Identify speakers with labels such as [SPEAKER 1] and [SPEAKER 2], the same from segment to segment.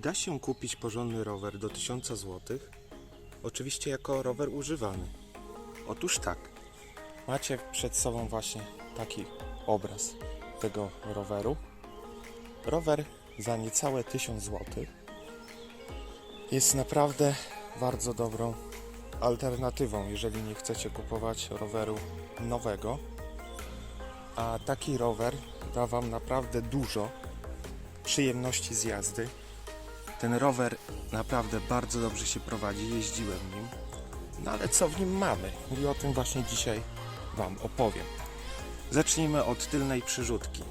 [SPEAKER 1] da się kupić porządny rower do 1000 zł? Oczywiście jako rower używany. Otóż tak. Macie przed sobą właśnie taki obraz tego roweru. Rower za niecałe 1000 zł jest naprawdę bardzo dobrą alternatywą, jeżeli nie chcecie kupować roweru nowego. A taki rower da Wam naprawdę dużo przyjemności z jazdy. Ten rower naprawdę bardzo dobrze się prowadzi, jeździłem nim. No ale co w nim mamy? I o tym właśnie dzisiaj Wam opowiem. Zacznijmy od tylnej przerzutki.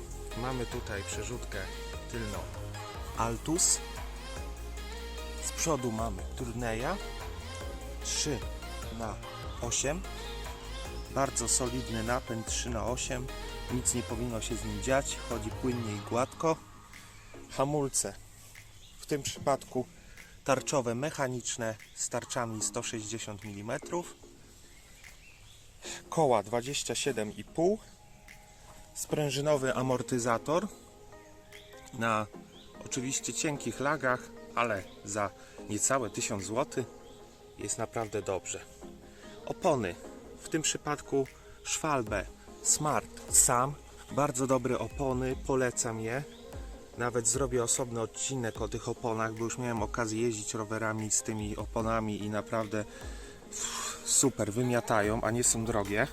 [SPEAKER 1] Mamy tutaj przerzutkę tylną Altus. Z przodu mamy Turneja 3 na 8 Bardzo solidny napęd 3 na 8 Nic nie powinno się z nim dziać, chodzi płynnie i gładko. Hamulce tym przypadku tarczowe mechaniczne z tarczami 160 mm. Koła 27,5 sprężynowy amortyzator na oczywiście cienkich lagach, ale za niecałe 1000 zł jest naprawdę dobrze. Opony, w tym przypadku Schwalbe Smart Sam, bardzo dobre opony, polecam je. Nawet zrobię osobny odcinek o tych oponach, bo już miałem okazję jeździć rowerami z tymi oponami i naprawdę super, wymiatają, a nie są drogie.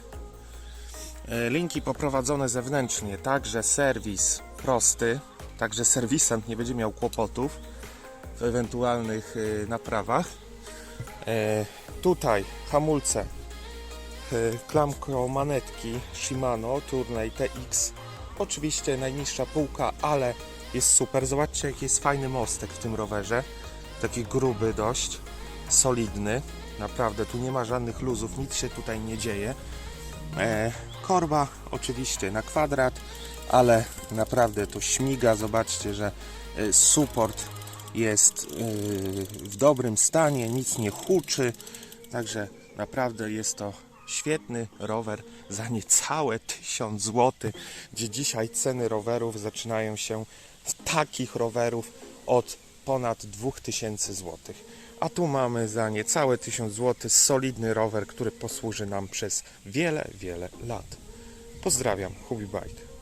[SPEAKER 1] E, Linki poprowadzone zewnętrznie, także serwis prosty, także serwisant nie będzie miał kłopotów w ewentualnych e, naprawach. E, Tutaj hamulce, klamko manetki Shimano Tourney TX. Oczywiście najniższa półka, ale jest super. Zobaczcie jaki jest fajny mostek w tym rowerze. Taki gruby dość, solidny. Naprawdę tu nie ma żadnych luzów, nic się tutaj nie dzieje. E, korba oczywiście na kwadrat, ale naprawdę to śmiga. Zobaczcie, że e, support jest e, w dobrym stanie, nic nie huczy. Także naprawdę jest to świetny rower za niecałe 1000 zł, gdzie dzisiaj ceny rowerów zaczynają się z takich rowerów od ponad 2000 zł. A tu mamy za niecałe 1000 zł solidny rower, który posłuży nam przez wiele, wiele lat. Pozdrawiam, Hubibajt.